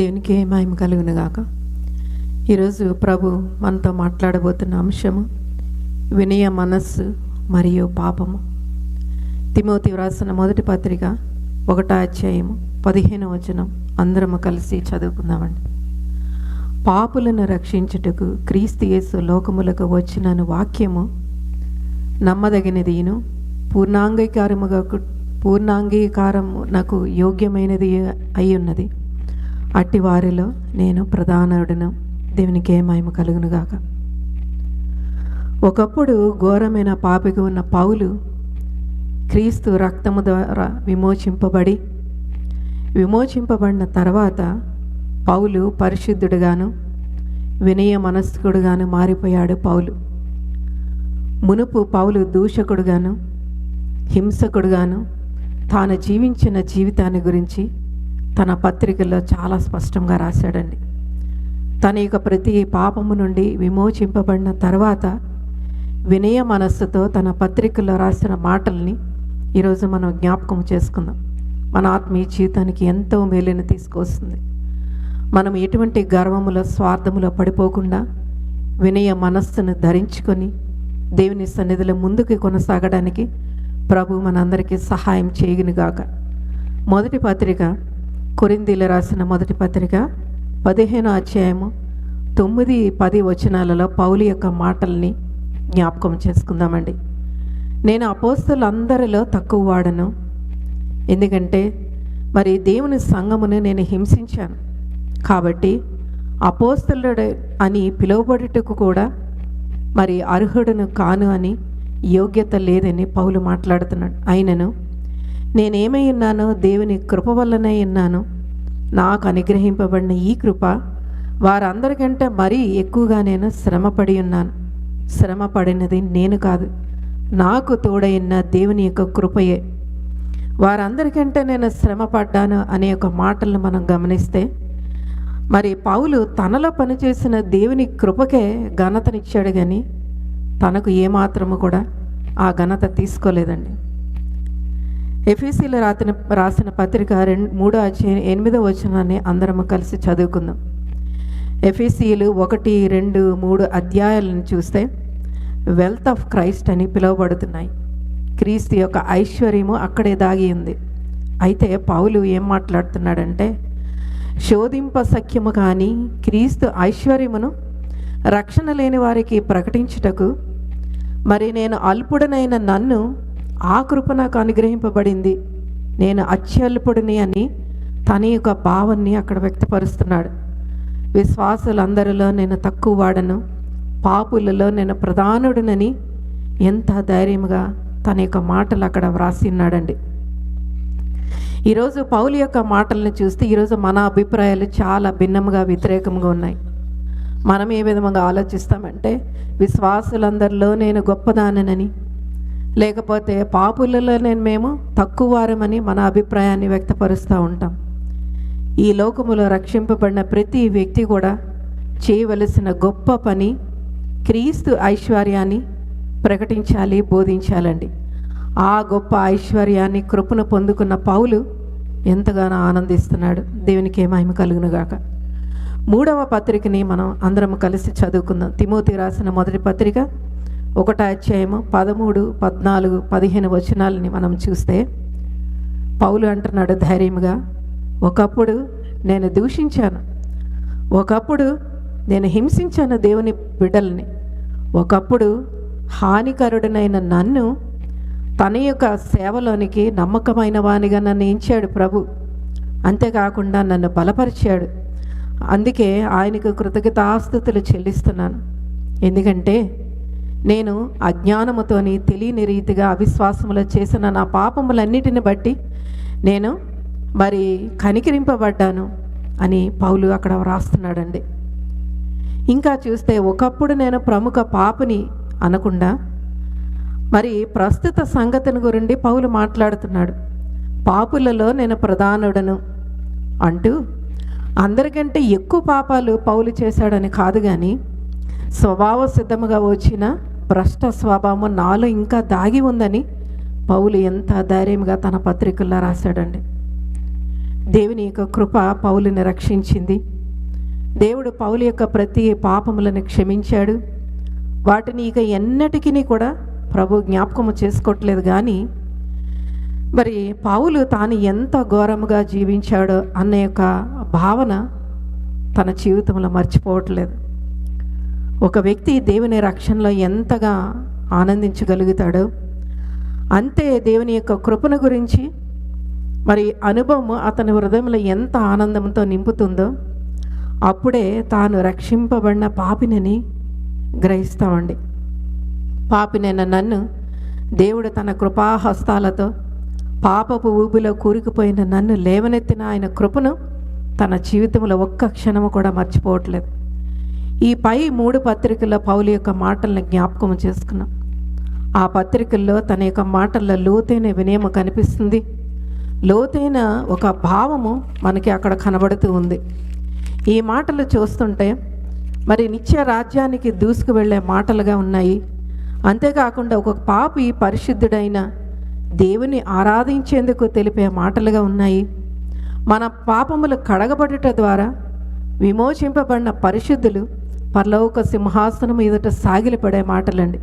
దేవునికి మహిమ కలుగును గాక. ఈరోజు ప్రభు మనతో మాట్లాడబోతున్న అంశము వినయ మనస్సు మరియు పాపము. తిమోతి వ్రాసిన మొదటి పత్రిక ఒకటో అధ్యాయము పదిహేను వచనం అందరము కలిసి చదువుకుందామండి. పాపులను రక్షించుటకు క్రీస్తు యేసు లోకములకు వచ్చినను వాక్యము నమ్మదగినదిను పూర్ణాంగీకారముగా పూర్ణాంగీకారము నాకు యోగ్యమైనది అయి ఉన్నది. అట్టి వారిలో నేను ప్రధానుడను దేవునికి ఏమైము కలుగునుగాక ఒకప్పుడు ఘోరమైన పాపిగా ఉన్న పౌలు క్రీస్తు రక్తము ద్వారా విమోచింపబడి విమోచింపబడిన తర్వాత పౌలు పరిశుద్ధుడుగాను వినయ మనస్కుడుగాను మారిపోయాడు పౌలు. మునుపు పౌలు దూషకుడుగాను హింసకుడుగాను తాను జీవించిన జీవితాన్ని గురించి తన పత్రికల్లో చాలా స్పష్టంగా రాశాడండి. తన యొక్క ప్రతి పాపము నుండి విమోచింపబడిన తర్వాత వినయ మనస్సుతో తన పత్రికల్లో రాసిన మాటల్ని ఈరోజు మనం జ్ఞాపకం చేసుకుందాం. మన ఆత్మీయ జీవితానికి ఎంతో మేలుని తీసుకొస్తుంది. మనం ఎటువంటి గర్వములో స్వార్థములో పడిపోకుండా వినయ మనస్సును ధరించుకొని దేవుని సన్నిధిలో ముందుకు కొనసాగడానికి ప్రభు మనందరికీ సహాయం చేయగునుగాక మొదటి పత్రిక కొరిందీలు రాసిన మొదటి పత్రిక పదిహేను అధ్యాయము తొమ్మిది పది వచనాలలో పౌలు యొక్క మాటల్ని జ్ఞాపకం చేసుకుందామండి. నేను అపోస్తులందరిలో తక్కువ వాడను ఎందుకంటే మరి దేవుని సంఘమును నేను హింసించాను. కాబట్టి అపోస్తులుడు అని పిలువబడుటకు కూడా మరి అర్హుడను కాను అని యోగ్యత లేదని పౌలు మాట్లాడుతున్నాడు. ఆయనను నేనేమై ఉన్నానో దేవుని కృప వల్లనే ఉన్నాను. నాకు అనుగ్రహింపబడిన ఈ కృప వారందరికంటే మరీ ఎక్కువగా నేను శ్రమపడి ఉన్నాను. శ్రమ పడినది నేను కాదు నాకు తోడైన దేవుని యొక్క కృపయే. వారందరికంటే నేను శ్రమ పడ్డాను అనే ఒక మాటలను మనం గమనిస్తే మరి పౌలు తనలో పనిచేసిన దేవుని కృపకే ఘనతనిచ్చాడు కానీ తనకు ఏమాత్రము కూడా ఆ ఘనత తీసుకోలేదండి. ఎఫీసీలో రాసిన రాసిన పత్రిక రెండు మూడో అధ్యాయం ఎనిమిదో వచనాన్ని అందరము కలిసి చదువుకుందాం. ఎఫీసీలు ఒకటి రెండు మూడు అధ్యాయాలను చూస్తే వెల్త్ ఆఫ్ క్రైస్ట్ అని పిలువబడుతున్నాయి. క్రీస్తు యొక్క ఐశ్వర్యము అక్కడే దాగి ఉంది. అయితే పౌలు ఏం మాట్లాడుతున్నాడంటే శోధింప సఖ్యము కానీ క్రీస్తు ఐశ్వర్యమును రక్షణ లేని వారికి ప్రకటించుటకు మరి నేను అల్పుడనైన నన్ను ఆ కృప నాకు అనుగ్రహింపబడింది. నేను అత్యల్పుడిని అని తన యొక్క భావాన్ని అక్కడ వ్యక్తపరుస్తున్నాడు. విశ్వాసులందరిలో నేను తక్కువ వాడను పాపులలో నేను ప్రధానుడినని ఎంత ధైర్యంగా తన యొక్క మాటలు అక్కడ వ్రాసిన్నాడండి ఈరోజు పౌలు యొక్క మాటలను చూస్తే ఈరోజు మన అభిప్రాయాలు చాలా భిన్నంగా వ్యతిరేకంగా ఉన్నాయి. మనం ఏ విధంగా ఆలోచిస్తామంటే విశ్వాసులందరిలో నేను గొప్పదానని లేకపోతే పాపులలో నేను మేము తక్కువ వారమని మన అభిప్రాయాన్ని వ్యక్తపరుస్తూ ఉంటాం. ఈ లోకములో రక్షింపబడిన ప్రతి వ్యక్తి కూడా చేయవలసిన గొప్ప పని క్రీస్తు ఐశ్వర్యాన్ని ప్రకటించాలి బోధించాలండి. ఆ గొప్ప ఐశ్వర్యాన్ని కృపను పొందుకున్న పౌలు ఎంతగానో ఆనందిస్తున్నాడు. దేవునికి ఏమైమ కలుగునుగాక. మూడవ పత్రికని మనం అందరం కలిసి చదువుకుందాం. తిమోతి రాసిన మొదటి పత్రిక ఒకటో అధ్యాయము పదమూడు పద్నాలుగు పదిహేను వచనాలని మనం చూస్తే పౌలు అంటున్నాడు ధైర్యంగా ఒకప్పుడు నేను దూషించాను. ఒకప్పుడు నేను హింసించాను దేవుని బిడ్డల్ని. ఒకప్పుడు హానికరుడనైన నన్ను తన యొక్క సేవలోనికి నమ్మకమైన వానిగా నన్ను ఎంచాడు ప్రభు. అంతేకాకుండా నన్ను బలపరిచాడు. అందుకే ఆయనకు కృతజ్ఞతాస్థుతులు చెల్లిస్తున్నాను. ఎందుకంటే నేను అజ్ఞానముతోని తెలియని రీతిగా అవిశ్వాసములో చేసిన నా పాపములన్నిటిని బట్టి నేను మరి కనికరింపబడ్డాను అని పౌలు అక్కడ వ్రాస్తున్నాడండి. ఇంకా చూస్తే ఒకప్పుడు నేను ప్రముఖ పాపని అనకుండా మరి ప్రస్తుత సంగతిని గురించి పౌలు మాట్లాడుతున్నాడు. పాపులలో నేను ప్రధానుడను అంటూ అందరికంటే ఎక్కువ పాపాలు పౌలు చేశాడని కాదు కానీ స్వభావ సిద్ధముగా వచ్చిన భ్రష్ట స్వభావం నాలో ఇంకా దాగి ఉందని పౌలు ఎంత ధైర్యంగా తన పత్రికల్లో రాశాడండి. దేవుని యొక్క కృప పౌలుని రక్షించింది. దేవుడు పౌలు యొక్క ప్రతి పాపములను క్షమించాడు. వాటిని ఇక ఎన్నటికీ కూడా ప్రభు జ్ఞాపకము చేసుకోవట్లేదు కానీ మరి పౌలు తాను ఎంత ఘోరముగా జీవించాడో అన్న యొక్క భావన తన జీవితంలో మర్చిపోవట్లేదు. ఒక వ్యక్తి దేవుని రక్షణలో ఎంతగా ఆనందించగలుగుతాడో అంతే దేవుని యొక్క కృపను గురించి మరి అనుభవం అతని హృదయంలో ఎంత ఆనందంతో నింపుతుందో అప్పుడే తాను రక్షింపబడిన పాపినని గ్రహిస్తామండి. పాపినైన నన్ను దేవుడు తన కృపాహస్తాలతో పాపపు ఊబిలో కూరుకుపోయిన నన్ను లేవనెత్తిన ఆయన కృపను తన జీవితంలో ఒక్క క్షణము కూడా మర్చిపోవట్లేదు. ఈ పై మూడు పత్రికల్లో పౌలు యొక్క మాటలను జ్ఞాపకం చేసుకున్నాం. ఆ పత్రికల్లో తన యొక్క మాటల్లో లోతైన వినయము కనిపిస్తుంది. లోతైన ఒక భావము మనకి అక్కడ కనబడుతూ ఉంది. ఈ మాటలు చూస్తుంటే మరి నిత్య రాజ్యానికి దూసుకు వెళ్ళే మాటలుగా ఉన్నాయి. అంతేకాకుండా ఒక పాపి పరిశుద్ధుడైన దేవుని ఆరాధించేందుకు తెలిపే మాటలుగా ఉన్నాయి. మన పాపములు కడగబడుట ద్వారా విమోచింపబడిన పరిశుద్ధులు పరలోక సింహాసనం ఎదుట సాగిలపడే మాటలండి.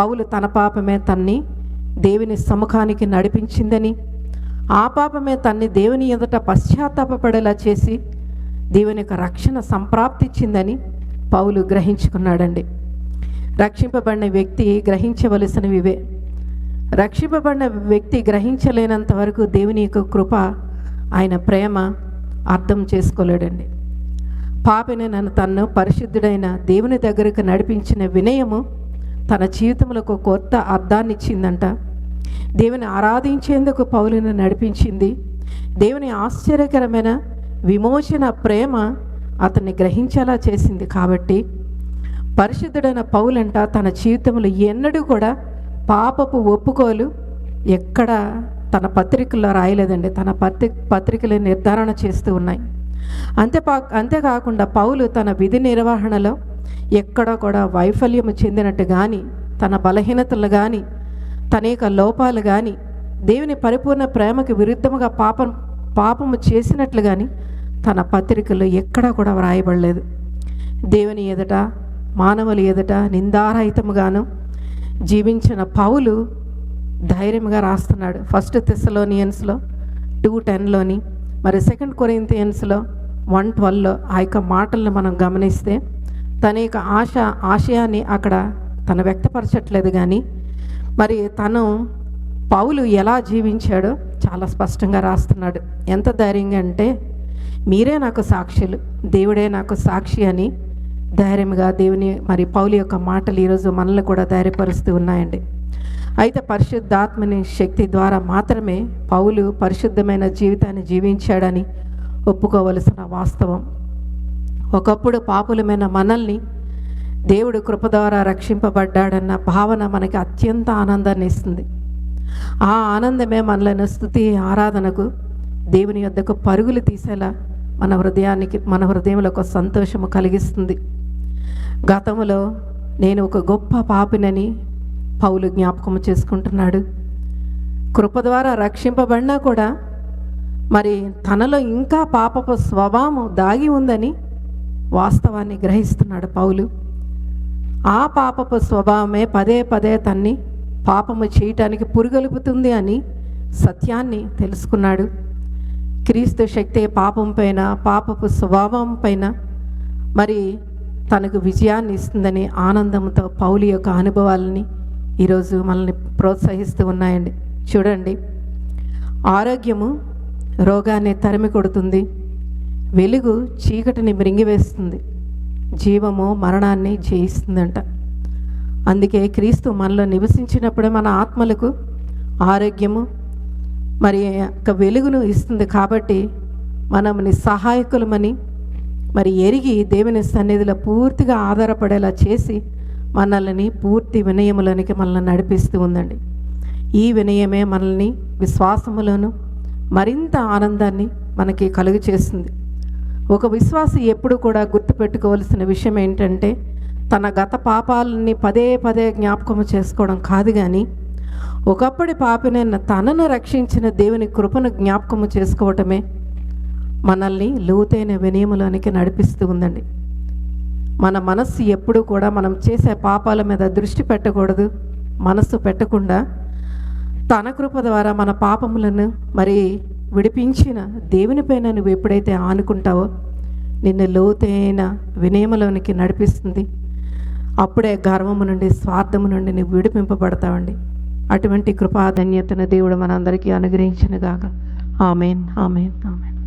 పౌలు తన పాపమే తన్ని దేవుని సముఖానికి నడిపించిందని ఆ పాపమే తన్ని దేవుని ఎదుట పశ్చాత్తాపపడేలా చేసి దేవుని యొక్క రక్షణ సంప్రాప్తిచ్చిందని పౌలు గ్రహించుకున్నాడండి. రక్షింపబడిన వ్యక్తి గ్రహించవలసినవి ఇవే. రక్షింపబడిన వ్యక్తి గ్రహించలేనంత వరకు దేవుని యొక్క కృప ఆయన ప్రేమ అర్థం చేసుకోలేడండి. పాపిని నన్ను తన్ను పరిశుద్ధుడైన దేవుని దగ్గరకు నడిపించిన వినయము తన జీవితంలో ఒక కొత్త అర్థాన్ని ఇచ్చిందంట. దేవుని ఆరాధించేందుకు పౌలను నడిపించింది. దేవుని ఆశ్చర్యకరమైన విమోచన ప్రేమ అతన్ని గ్రహించేలా చేసింది కాబట్టి పరిశుద్ధుడైన పౌలంట తన జీవితంలో ఎన్నడూ కూడా పాపపు ఒప్పుకోలు ఎక్కడ తన పత్రికల్లో రాయలేదండి. తన పత్రి పత్రికలు నిర్ధారణ చేస్తూ ఉన్నాయి. అంతేపా అంతేకాకుండా పౌలు తన విధి నిర్వహణలో ఎక్కడ కూడా వైఫల్యము చెందినట్టు కానీ తన బలహీనతలు కానీ తన యొక్క లోపాలు కానీ దేవుని పరిపూర్ణ ప్రేమకు విరుద్ధముగా పాపం పాపము చేసినట్లు కానీ తన పత్రికలో ఎక్కడా కూడా వ్రాయబడలేదు. దేవుని ఎదుట మానవుల ఎదుట నిందారహితముగాను జీవించిన పౌలు ధైర్యంగా రాస్తున్నాడు. ఫస్ట్ తెస్సలోనియన్స్లో టూ టెన్లోని మరి సెకండ్ కొరింతియన్స్లో వన్ ట్వెల్వ్లో ఆ యొక్క మాటలను మనం గమనిస్తే తన యొక్క ఆశ ఆశయాన్ని అక్కడ తను వ్యక్తపరచట్లేదు కానీ మరి తను పౌలు ఎలా జీవించాడో చాలా స్పష్టంగా రాస్తున్నాడు. ఎంత ధైర్యంగా అంటే మీరే నాకు సాక్షులు దేవుడే నాకు సాక్షి అని ధైర్యంగా దేవుని మరి పౌలు యొక్క మాటలు ఈరోజు మనల్ని కూడా ధైర్యపరుస్తూ ఉన్నాయండి. అయితే పరిశుద్ధాత్మని శక్తి ద్వారా మాత్రమే పౌలు పరిశుద్ధమైన జీవితాన్ని జీవించాడని ఒప్పుకోవలసిన వాస్తవం. ఒకప్పుడు పాపులమైన మనల్ని దేవుడు కృప ద్వారా రక్షింపబడ్డాడన్న భావన మనకి అత్యంత ఆనందాన్ని ఇస్తుంది. ఆ ఆనందమే మనలను స్థుతి ఆరాధనకు దేవుని యొద్దకు పరుగులు తీసేలా మన హృదయానికి మన హృదయంలో ఒక సంతోషము కలిగిస్తుంది. గతంలో నేను ఒక గొప్ప పాపినని పౌలు జ్ఞాపకం చేసుకుంటున్నాడు. కృప ద్వారా రక్షింపబడినా కూడా మరి తనలో ఇంకా పాపపు స్వభావం దాగి ఉందని వాస్తవాన్ని గ్రహిస్తున్నాడు పౌలు. ఆ పాపపు స్వభావమే పదే పదే తన్ని పాపము చేయటానికి పురుగొలుపుతుంది అని సత్యాన్ని తెలుసుకున్నాడు. క్రీస్తు శక్తి పాపం పైన పాపపు స్వభావం పైన మరి తనకు విజయాన్ని ఇస్తుందని ఆనందంతో పౌలు యొక్క అనుభవాలని ఈరోజు మనల్ని ప్రోత్సహిస్తూ ఉన్నాయండి. చూడండి. ఆరోగ్యము రోగాన్ని తరిమి కొడుతుంది. వెలుగు చీకటిని మృంగివేస్తుంది. జీవము మరణాన్ని జయిస్తుందంట. అందుకే క్రీస్తు మనలో నివసించినప్పుడే మన ఆత్మలకు ఆరోగ్యము మరి యొక్క వెలుగును ఇస్తుంది కాబట్టి మనం సహాయకులమని మరి ఎరిగి దేవుని సన్నిధిలో పూర్తిగా ఆధారపడేలా చేసి మనల్ని పూర్తి వినయములోనికి మనల్ని నడిపిస్తూ ఉందండి. ఈ వినయమే మనల్ని విశ్వాసములోను మరింత ఆనందాన్ని మనకి కలుగు చేస్తుంది. ఒక విశ్వాసి ఎప్పుడు కూడా గుర్తుపెట్టుకోవలసిన విషయం ఏంటంటే తన గత పాపాలని పదే పదే జ్ఞాపకం చేసుకోవడం కాదు కానీ ఒకప్పటి పాపినైన తనను రక్షించిన దేవుని కృపను జ్ఞాపకము చేసుకోవటమే మనల్ని లోతైన వినయములోనికి నడిపిస్తూ ఉందండి. మన మనస్సు ఎప్పుడు కూడా మనం చేసే పాపాల మీద దృష్టి పెట్టకూడదు మనస్సు పెట్టకుండా తన కృప ద్వారా మన పాపములను మరి విడిపించిన దేవునిపైన నువ్వు ఎప్పుడైతే ఆనుకుంటావో నిన్ను లోతైన వినయములోనికి నడిపిస్తుంది. అప్పుడే గర్వము నుండి స్వార్థము నుండి నువ్వు విడిపింపబడతావండి. అటువంటి కృపాధన్యతను దేవుడు మనందరికీ అనుగ్రహించినగాక. Amen amen amen.